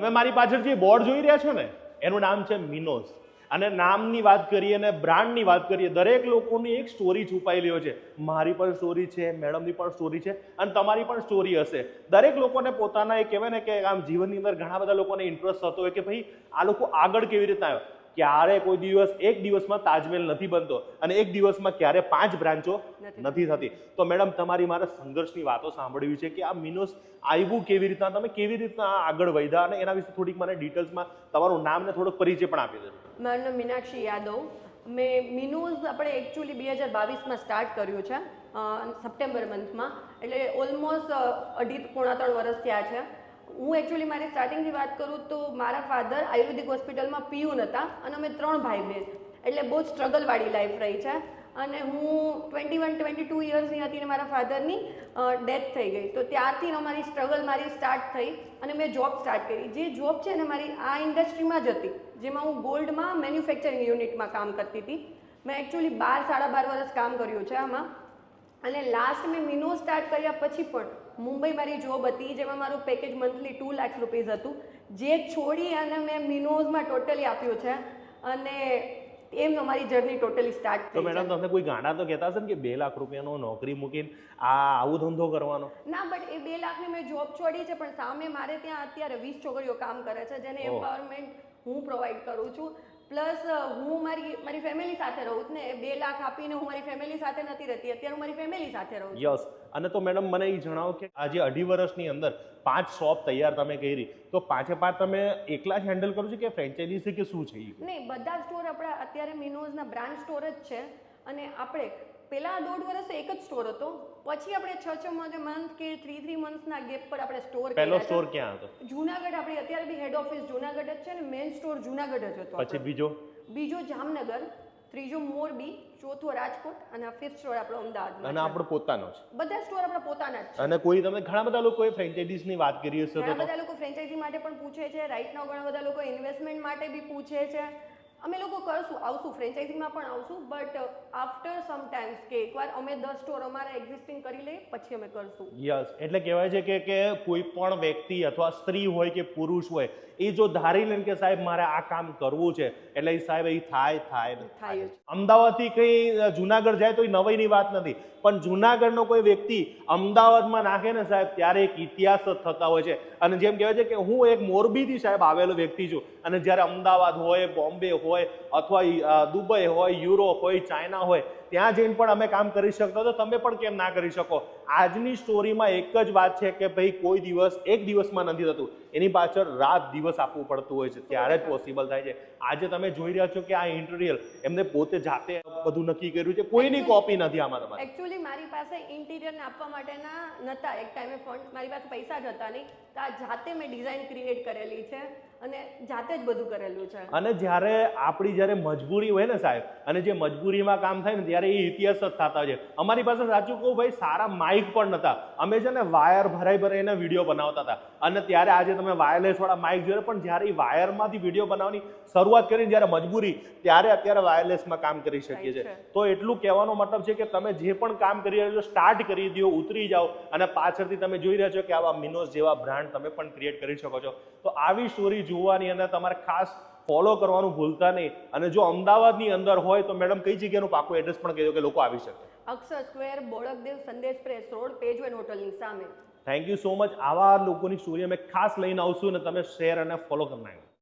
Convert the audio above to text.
તમે મારી પાછળ જે બોર્ડ જોઈ રહ્યા છો ને, એનું નામ છે મિનોસ અને નામની વાત કરીએ અને બ્રાન્ડની વાત કરીએ, દરેક લોકોની એક સ્ટોરી છુપાયેલી હોય છે. મારી પણ સ્ટોરી છે, મેડમની પણ સ્ટોરી છે, અને તમારી પણ સ્ટોરી હશે. દરેક લોકોને પોતાના એ કહેવાય ને કે આમ જીવનની અંદર ઘણા બધા લોકોને ઇન્ટરેસ્ટ થતો હોય કે ભાઈ, આ લોકો આગળ કેવી રીતના આવ્યો? ક્યારે કોઈ દિવસ એક દિવસમાં તાજમહેલ નથી બનતો અને એક દિવસમાં ક્યારે પાંચ બ્રાન્ચો નથી. થતી. તો મેડમ તમારી મારે સંઘર્ષની વાતો સાંભળવી છે કે આ મિનોસ આવ્યું કેવી રીતના તમે કેવી રીતના આગળ વધ્યા અને એના વિશે થોડીક મને ડિટેલ્સમાં તમારું નામ ને થોડોક પરિચય પણ આપી દેજો. મારું નામ મીનાક્ષી યાદવ. મેં મિનોઝ આપણે એકચ્યુઅલી બે હજાર બાવીસમાં સ્ટાર્ટ કર્યું છે સપ્ટેમ્બર મંથમાં એટલે ઓલમોસ્ટ અઢી પોણા ત્રણ વર્ષ થયા છે. હું એકચ્યુઅલી મારી સ્ટાર્ટિંગની વાત કરું તો મારા ફાધર આયુર્વેદિક હોસ્પિટલમાં પીયુન હતા અને અમે ત્રણ ભાઈ બહેન એટલે બહુ જ સ્ટ્રગલવાળી લાઈફ રહી છે. અને હું ટ્વેન્ટી વન ટ્વેન્ટી ટુ યર્સની હતી અને મારા ફાધરની ડેથ થઈ ગઈ. તો ત્યારથી અમારી સ્ટ્રગલ મારી સ્ટાર્ટ થઈ અને મેં જોબ સ્ટાર્ટ કરી. જે જોબ છે ને મારી આ ઇન્ડસ્ટ્રીમાં જ હતી. જેમાં હું ગોલ્ડમાં મેન્યુફેક્ચરિંગ યુનિટમાં કામ કરતી હતી. મેં એકચ્યુઅલી બાર, સાડા બાર વર્ષ કામ કર્યું છે આમાં. અને લાસ્ટ મેં મિનો સ્ટાર્ટ કર્યા પછી પણ મુંબઈ મારી જોબ હતી જેમાં મારું package monthly two lakh rupees હતું. જે છોડી અને મેં મિનોઝમાં ટોટલી આપ્યું છે. અને એમ અમારી જર્ની ટોટલી સ્ટાર્ટ થઈ તો મેડમ તમને કોઈ ગાણા તો કહેતા હશે ને કે બે લાખ રૂપિયાનો નોકરી મૂકીને આ આવું ધંધો કરવાનો? ના બટ એ બે લાખની મેં જોબ છોડી છે પણ સામે મારે ત્યાં અત્યારે વીસ છોકરીઓ કામ કરે છે જેને. એમ્પાવરમેન્ટ હું પ્રોવાઈડ કરું છું. પ્લસ હું મારી મારી ફેમિલી સાથે રહું છું ને. બે લાખ આપીને હું મારી ફેમિલી સાથે નથી રહેતી. અત્યારે હું મારી ફેમિલી સાથે રહું છું. યસ. અને તો મેડમ મને એ જણાવો કે આજે અઢી વર્ષની અંદર પાંચ શોપ તૈયાર તમે કરી તો પાંચે પાંચ તમે એકલા જ હેન્ડલ કરો છો કે ફ્રેન્ચાઇઝી છે કે શું છે? નહીં બધા સ્ટોર આપણા અત્યારે મિનોઝના બ્રાન્ડ સ્ટોર જ છે. અને આપણે પહેલા દોઢ વર્ષ એક જ સ્ટોર હતો. પછી આપણે છ છ મંથ કે થ્રી થ્રી મંથના ગેપ પર આપણે સ્ટોર પહેલો સ્ટોર ક્યાં હતો? જુનાગઢ આપણે અત્યારે બી હેડ ઓફિસ જુનાગઢ જ છે ને મેઇન સ્ટોર જુનાગઢ જ હતો પછી બીજો? બીજો જામનગર ત્રીજો મોરબી ચોથો રાજકોટ અને આ ફિફ્થ સ્ટોર આપણો અમદાવાદ અને આપણો પોતાનો છે. બધા સ્ટોર આપણા પોતાના જ છે. અને કોઈ તમે ઘણા બધા લોકોએ ફ્રેન્ચાઇઝીસની વાત કરી હશે તો બધા લોકો ફ્રેન્ચાઇઝી માટે પણ પૂછે છે. રાઈટ નો ઘણા બધા લોકો ઇન્વેસ્ટમેન્ટ માટે બી પૂછે છે. અમે લોકો કરશું આવશું ફ્રેન્ચાઇઝીમાં પણ આવશું બટ આફ્ટર સમ ટાઈમ્સ કે એકવાર અમે દસ સ્ટોર અમારા એક્ઝિસ્ટિંગ કરી લઈએ પછી અમે કરશું. યસ એટલે કહેવાય છે કે કે કોઈ પણ વ્યક્તિ અથવા સ્ત્રી હોય કે પુરુષ હોય એ જો ધારી લે કે સાહેબ મારે આ કામ કરવું છે એટલે એ સાહેબ એ થાય થાય થાય અમદાવાદથી કંઈ જુનાગઢ જાય તો એ નવાઈની વાત નથી પણ જુનાગઢનો કોઈ વ્યક્તિ અમદાવાદમાં નાખે ને સાહેબ ત્યારે એક ઇતિહાસ જ થતા હોય છે. અને જેમ કહેવાય છે કે હું એક મોરબીથી સાહેબ આવેલો વ્યક્તિ છું અને જ્યારે અમદાવાદ હોય બોમ્બે હોય અથવા દુબઈ હોય યુરોપ હોય ચાઇના હોય ત્યાં જઈને પણ અમે કામ કરી શકતા તો તમે પણ કેમ ના કરી શકો? આજની સ્ટોરીમાં એક જ વાત છે કે ભાઈ કોઈ દિવસ એક દિવસમાં નથી થતું. એની પાછળ રાત દિવસ આપવું પડતું હોય છે. ત્યારે જ પોસિબલ થાય છે. આજે તમે જોઈ રહ્યા છો કે આ ઇન્ટિરિયર એમને પોતે જાતે બધું નક્કી કર્યું છે. કોઈની કોપી નથી આમાં તમારે. એકચ્યુઅલી મારી પાસે ઇન્ટિરિયર આપવા માટેના નહોતા એક ટાઈમે ફંડ મારી પાસે પૈસા જ હતા નહીં. તો આ જાતે મેં ડિઝાઇન ક્રિએટ કરેલી છે. અને જાતે જ બધું કરેલું છે. અને જ્યારે આપણી જ્યારે મજબૂરી હોય ને સાહેબ અને જે મજબૂરીમાં કામ થાય ને ત્યારે એ ઇતિહાસ જ થતા છે. અમારી પાસે સાચું કહું ભાઈ સારા માઇક પણ નહોતા અમે છે ને વાયર ભરાઈ ભરાઈને વીડિયો બનાવતા હતા. અને ત્યારે આજે તમે વાયરલેસ વાળા માઇક જોયો પણ જ્યારે એ વાયરમાંથી વીડિયો બનાવવાની શરૂઆત કરીને જ્યારે મજબૂરી ત્યારે અત્યારે વાયરલેસમાં કામ કરી શકીએ છીએ. તો એટલું કહેવાનો મતલબ છે કે તમે જે પણ કામ કરી રહ્યા છો સ્ટાર્ટ કરી દો ઉતરી જાઓ અને પાછળથી તમે જોઈ રહ્યા છો કે આવા મિનોસ જેવા બ્રાન્ડ તમે પણ ક્રિએટ કરી શકો છો. તો આવી સ્ટોરી જોવાની અને તમારે ખાસ ફોલો કરવાનું ભૂલતા નહીં. અને જો અમદાવાદની અંદર હોય તો મેડમ કઈ જગ્યાનું પાકું એડ્રેસ પણ કહેજો કે લોકો આવી શકે. અક્ષર સ્ક્વેર બોડકદેવ સંદેશ પ્રેસ રોડ પેજવેન હોટલની સામે. થેન્ક યુ સો મચ આવા લોકોની સ્ટોરી અમે ખાસ લઈને આવશું અને તમે શેર અને ફોલો કરી